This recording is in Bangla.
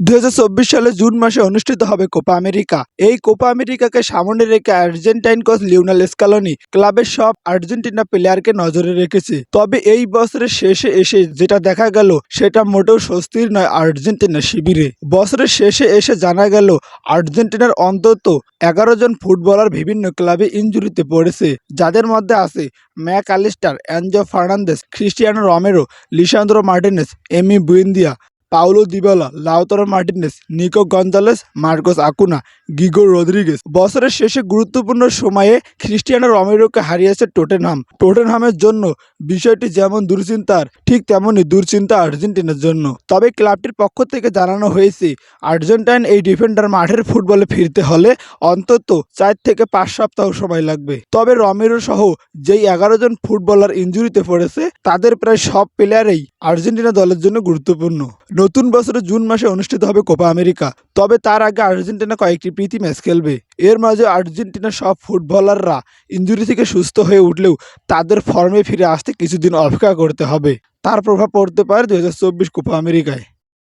দুই হাজার চব্বিশ সালে জুন মাসে অনুষ্ঠিত হবে কোপা আমেরিকা। এই কোপা আমেরিকাকে সামনে রেখে আর্জেন্টাইন কোচ লিওনাল স্কালোনি ক্লাবের সব আর্জেন্টিনা প্লেয়ারকে নজরে রেখেছে। তবে এই বছরের শেষে এসে যেটা দেখা গেল, সেটা মোটেও স্বস্তির নয় আর্জেন্টিনা শিবিরে। বছরের শেষে এসে জানা গেল, আর্জেন্টিনার অন্তত এগারো জন ফুটবলার বিভিন্ন ক্লাবে ইনজুরিতে পড়েছে, যাদের মধ্যে আছে Mac Allister Enzo Fernandez Cristiano Romero, Lisandro Martinez Emi Buendia. Paulo Dybala Lautaro Martinez Nico Gonzalez Marcos Acuna Guido Rodriguez বছরের শেষে গুরুত্বপূর্ণ সময়ে খ্রিস্টিয়ানো রমেরোকে হারিয়েছে টোটেনহাম টোটেনহামের জন্য বিষয়টি যেমন দুশ্চিন্তার, ঠিক তেমনই দুশ্চিন্তা আর্জেন্টিনার জন্য। তবে ক্লাবটির পক্ষ থেকে জানানো হয়েছে, আর্জেন্টাইন এই ডিফেন্ডার মাঠের ফুটবলে ফিরতে হলে অন্তত চার থেকে পাঁচ সপ্তাহ সময় লাগবে। তবে রমেরো সহ যেই এগারো জন ফুটবলার ইনজুরিতে পড়েছে, তাদের প্রায় সব প্লেয়ারেই আর্জেন্টিনা দলের জন্য গুরুত্বপূর্ণ। নতুন বছরে জুন মাসে অনুষ্ঠিত হবে কোপা আমেরিকা। তবে তার আগে আর্জেন্টিনা কয়েকটি প্রীতি ম্যাচ খেলবে। এর মাঝে আর্জেন্টিনার সব ফুটবলাররা ইঞ্জুরি থেকে সুস্থ হয়ে উঠলেও তাদের ফর্মে ফিরে আসতে কিছুদিন অপেক্ষা করতে হবে। তার প্রভাব পড়তে পারে দু হাজার চব্বিশ কোপা আমেরিকায়।